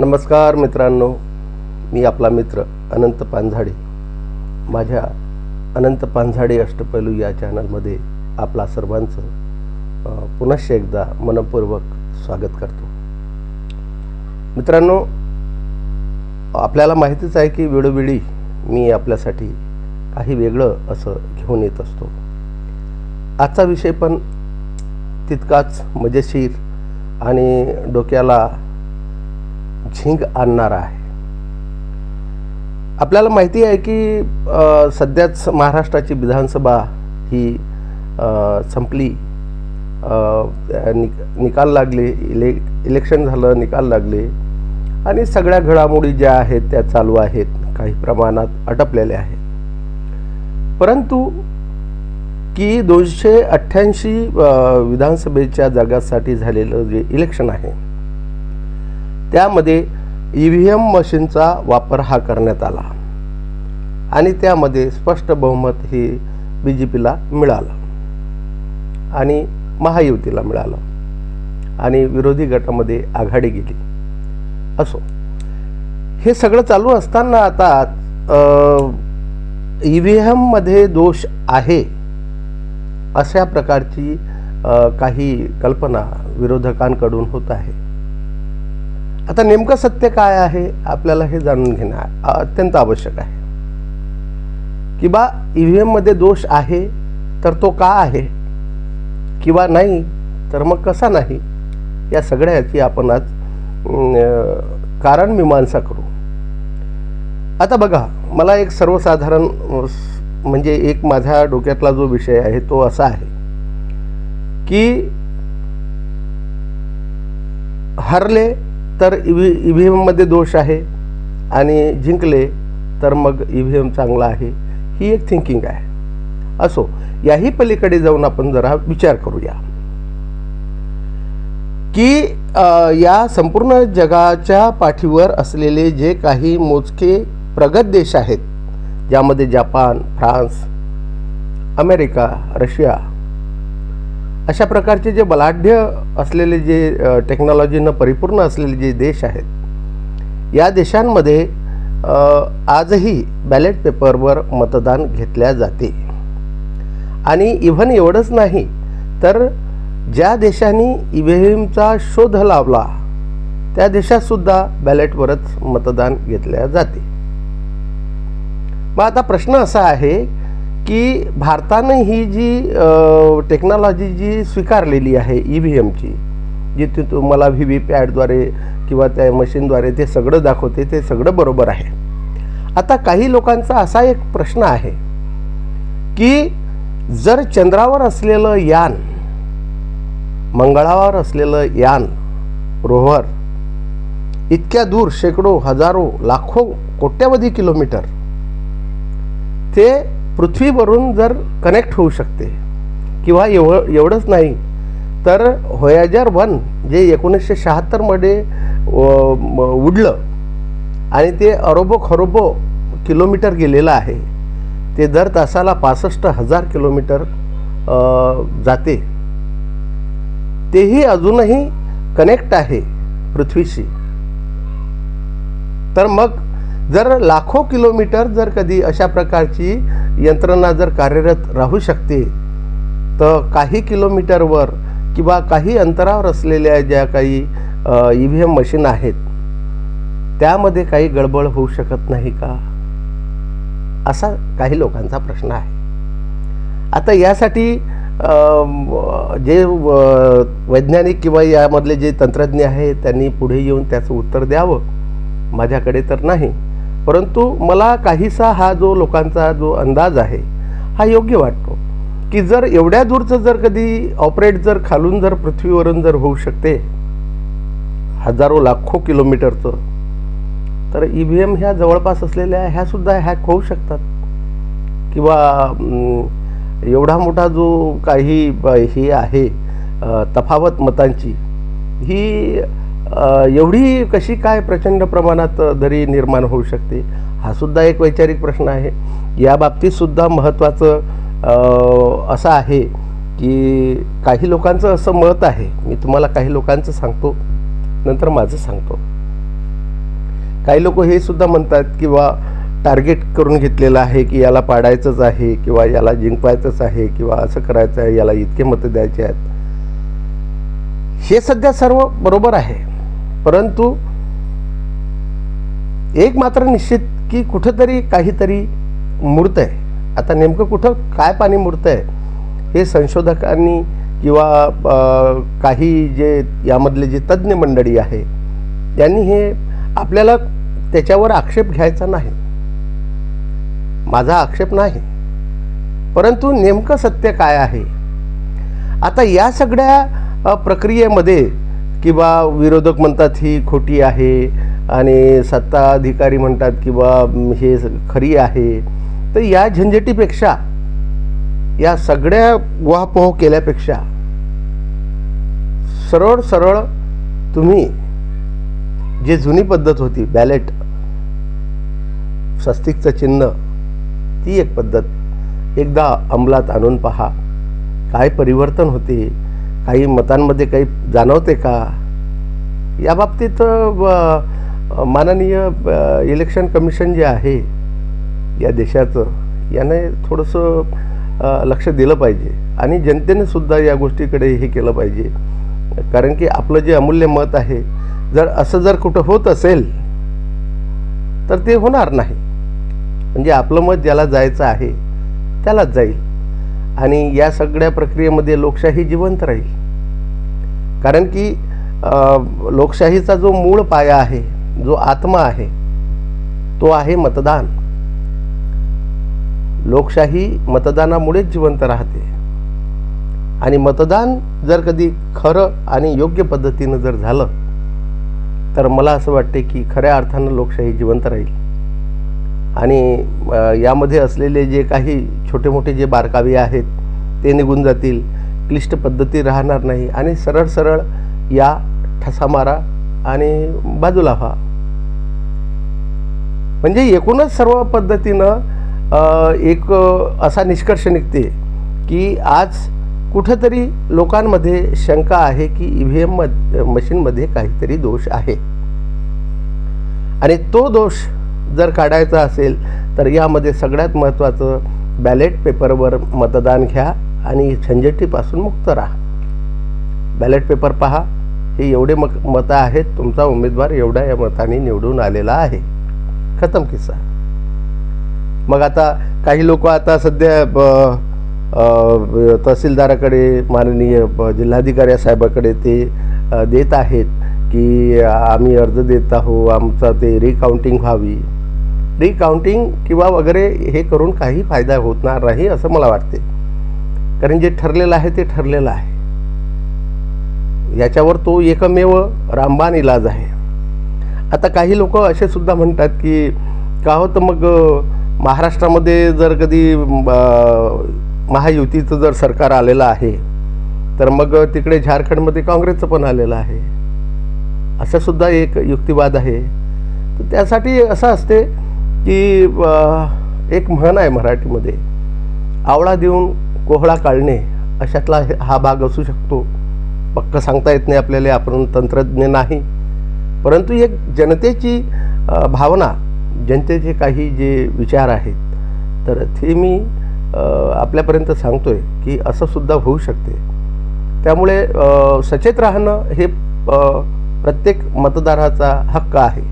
नमस्कार मित्रांनो मी आपला मित्र अनंत पानझाडे. माझ्या अनंत पानझाडे अष्टपैलू या चॅनलमध्ये आपला सर्वांचं पुनश्च एकदा मनपूर्वक स्वागत करतो. मित्रांनो आपल्याला माहितीच आहे की वेळोवेळी मी आपल्यासाठी काही वेगळं असं घेऊन येत असतो. आजचा विषय पण तितकाच मजेशीर आणि डोक्याला झिंग आणणारा आहे. आपल्याला माहिती आहे की सध्याच महाराष्ट्राची विधानसभा ही संपली. निक निकाल लागले इले इलेक्शन झालं निकाल लागले. आणि सगळ्या घडामोडी ज्या आहेत त्या चालू आहेत. काही प्रमाणात अटपलेल्या आहेत. परंतु की दोनशे अठ्ठ्याऐंशी विधानसभेच्या जागासाठी झालेलं जे इलेक्शन आहे त्यामध्ये ई व्ही एम मशीनचा वापर हा करण्यात आला. आणि त्यामध्ये स्पष्ट बहुमत हे बी जे पीला मिळालं. आणि महायुतीला मिळालं. आणि विरोधी गटामध्ये आघाडी गेली. असो. हे सगळं चालू असताना आता ई व्ही एममध्ये दोष आहे अशा प्रकारची काही कल्पना विरोधकांकडून होत आहे. आता नेमकं सत्य काय आहे आपल्याला हे जाणून घेणं अत्यंत आवश्यक आहे. की बा ई व्ही एममध्ये दोष आहे तर तो का आहे? किंवा नाही तर मग कसा नाही? या सगळ्याची आपण आज कारण मीमांसा करू. आता बघा मला एक सर्वसाधारण म्हणजे एक माझ्या डोक्यातला जो विषय आहे तो असा आहे की हरले तर ई व्ही ई व्ही एममध्ये दोष आहे आणि जिंकले तर मग ई व्ही एम चांगला आहे ही एक थिंकिंग आहे. असो याही पलीकडे जाऊन आपण जरा विचार करूया. की या संपूर्ण जगाच्या पाठीवर असलेले जे काही मोजके प्रगत देश आहेत ज्यामध्ये जापान फ्रान्स अमेरिका रशिया अशा प्रकारचे जे बलाढ्य असलेले जे टेक्नॉलॉजीनं परिपूर्ण असलेले जे देश आहेत या देशांमध्ये आजही बॅलेट पेपरवर मतदान घेतल्या जाते. आणि इव्हन एवढंच नाही तर ज्या देशांनी ई व्ही एमचा शोध लावला त्या देशातसुद्धा बॅलेटवरच मतदान घेतल्या जाते. मग आता प्रश्न असा आहे की भारतानं ही जी टेक्नॉलॉजी जी स्वीकारलेली आहे ई व्ही एमची जी तुम्हाला व्ही व्ही पॅडद्वारे किंवा त्या मशीनद्वारे ते सगळं दाखवते ते सगळं बरोबर आहे. आता काही लोकांचा असा एक प्रश्न आहे की जर चंद्रावर असलेलं यान मंगळावर असलेलं यान रोव्हर इतक्या दूर शेकडो हजारो लाखो कोट्यावधी किलोमीटर ते पृथ्वीवरून जर कनेक्ट होऊ शकते किंवा एव एवढंच नाही तर होयाजर वन जे एकोणीसशे शहात्तरमध्ये उडलं आणि ते अरोबो खरोबो किलोमीटर गेलेलं आहे. ते दर तासाला पासष्ट हजार किलोमीटर जाते. तेही अजूनही कनेक्ट आहे पृथ्वीशी. तर मग जर लाखो किलोमीटर जर कधी अशा प्रकारची यंत्रणा जर कार्यरत राहू शकते तर काही किलोमीटरवर किंवा काही अंतरावर असलेल्या ज्या काही ई व्ही एम मशीन आहेत त्यामध्ये काही गडबड होऊ शकत नाही का? असा काही लोकांचा प्रश्न आहे. आता यासाठी जे व- वैज्ञानिक किंवा यामधले जे तंत्रज्ञ आहे त्यांनी पुढे येऊन त्याचं उत्तर द्यावं. माझ्याकडे तर नाही. परंतु मला काहीसा हा जो लोकांचा जो अंदाज आहे हा योग्य वाटतो. की जर एवढ्या दूरचं जर कधी ऑपरेट जर खालून जर पृथ्वीवरून जर होऊ शकते हजारो लाखो किलोमीटरचं तर ई व्ही एम ह्या जवळपास असलेल्या ह्यासुद्धा हॅक होऊ शकतात. किंवा एवढा मोठा जो काही ब- हे आहे तफावत मतांची ही एवढी कशी काय प्रचंड प्रमाणात दरी निर्माण होऊ शकते? हा सुद्धा एक वैचारिक प्रश्न आहे. या बाबतीत सुद्धा महत्त्वाचं असं आहे की काही लोकांचं असं मत आहे. मी तुम्हाला काही लोकांचं सांगतो नंतर माझं सांगतो. काही लोक हे सुद्धा म्हणतात किंवा टार्गेट करून घेतलेलं आहे की याला पाडायचंच आहे किंवा याला जिंकवायचंच आहे किंवा असं करायचं आहे याला इतके मतं द्यायचे आहेत. हे सध्या सर्व बरोबर आहे. परंतु एक मात्र निश्चित की कुठंतरी काहीतरी मूर्त आहे आता नेमकं कुठं काय पाणी मूर्त आहे हे संशोधकांनी किंवा काही जे यामधले जे तज्ज्ञ मंडळी आहे त्यांनी हे आपल्याला त्याच्यावर आक्षेप घ्यायचा नाही. माझा आक्षेप नाही. परंतु नेमकं सत्य काय आहे? आता या सगळ्या प्रक्रियेमध्ये किंवा विरोधक म्हणतात ही खोटी आहे आणि सत्ताधिकारी म्हणतात किंवा हे खरी आहे. तर या झंझटीपेक्षा या सगळ्या वाहपोह केल्यापेक्षा सरळ सरळ तुम्ही जे जुनी पद्धत होती बॅलेट स्वस्तिकचं चिन्ह ती एक पद्धत एकदा अंमलात आणून पहा. काय परिवर्तन होते? काही मतांमध्ये काही जाणवते का? याबाबतीत माननीय इलेक्शन कमिशन जे आहे या देशाचं याने थोडंसं लक्ष दिलं पाहिजे. आणि जनतेने सुद्धा या गोष्टीकडे हे केलं पाहिजे. कारण की आपलं जे अमूल्य मत आहे जर असं जर कुठं होत असेल तर ते होणार नाही. म्हणजे आपलं मत ज्याला जायचं आहे त्यालाच जाईल. आणि या सगळ्या प्रक्रियेमध्ये लोकशाही जिवंत राहील. कारण की लोकशाहीचा जो मूळ पाया आहे जो आत्मा आहे तो आहे मतदान. लोकशाही मतदानामुळेच जिवंत राहते. आणि मतदान जर कधी खरं आणि योग्य पद्धतीनं जर झालं तर मला असं वाटते की खऱ्या अर्थानं लोकशाही जिवंत राहील. आणि यामध्ये असलेले जे काही छोटे मोठे जे बारकावे आहेत ते निघून जातील. क्लिष्ट पद्धती राहणार नाही. आणि सरळ सरळ या ठसा मारा आणि बाजूला व्हा. म्हणजे एकूणच सर्व पद्धतीनं एक असा निष्कर्ष निघते की आज कुठंतरी लोकांमध्ये शंका आहे की ई व्ही एम मशीनमध्ये काहीतरी दोष आहे. आणि तो दोष जर काढायचा असेल तर यामध्ये सगळ्यात महत्त्वाचं बॅलेट पेपरवर मतदान घ्या आणि झंझटीपासून मुक्त राहा. बॅलेट पेपर पहा. हे एवढे मक मतं आहेत तुमचा उमेदवार एवढ्या या मताने निवडून आलेला आहे. खतम किस्सा. मग आता काही लोक आता सध्या ब- तहसीलदाराकडे माननीय ब- जिल्हाधिकारी साहेबाकडे ते देत आहेत की आम्ही अर्ज देत आहो आमचा ते रिकाउंटिंग व्हावी. रिकाउंटिंग किंवा वगैरे हे करून काही फायदा होणार नाही असं मला वाटते. कारण जे ठरलेलं आहे ते ठरलेलं आहे. याच्यावर तो एकमेव रामबाण इलाज आहे. आता काही लोक असे सुद्धा म्हणतात की का होतं मग महाराष्ट्रामध्ये जर कधी महायुतीचं जर सरकार आलेलं आहे तर मग तिकडे झारखंडमध्ये काँग्रेसचं पण आलेलं आहे. असंसुद्धा एक युक्तिवाद आहे. तर त्यासाठी असं असते की एक म्हण आहे मराठीमध्ये आवळा देऊन कोहळा काढणे अशातला हे- हा भाग असू शकतो. पक्क सांगता येत नाही आपल्याला आपण तंत्रज्ञ नाही. परंतु एक जनतेची भावना जनतेचे काही जे विचार आहेत तर ते मी आपल्यापर्यंत सांगतो आहे की असं सुद्धा होऊ शकते. त्यामुळे सचेत राहणं हे प्रत्येक मतदाराचा हक्क आहे.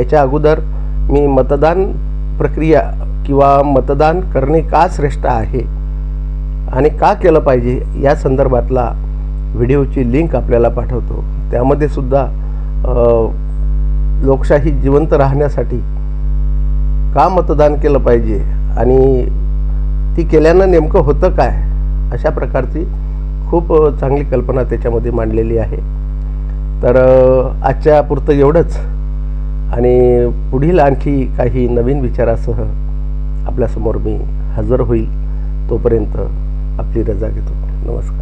याच्या अगोदर मी मतदान प्रक्रिया किंवा मतदान करणे का श्रेष्ठ आहे आणि का केलं पाहिजे या संदर्भातला व्हिडिओची लिंक आपल्याला पाठवतो. त्यामध्ये सुद्धा लोकशाही जिवंत राहण्यासाठी का मतदान केलं पाहिजे आणि ती केल्यानं नेमकं होतं काय अशा प्रकारची खूप चांगली कल्पना त्याच्यामध्ये मांडलेली आहे. तर आजच्या पुरतं एवढंच. आणि पुढील आणखी काही नवीन विचारासह आपल्यासमोर मी हजर होईल तोपर्यंत आपली रजा घेतो. नमस्कार.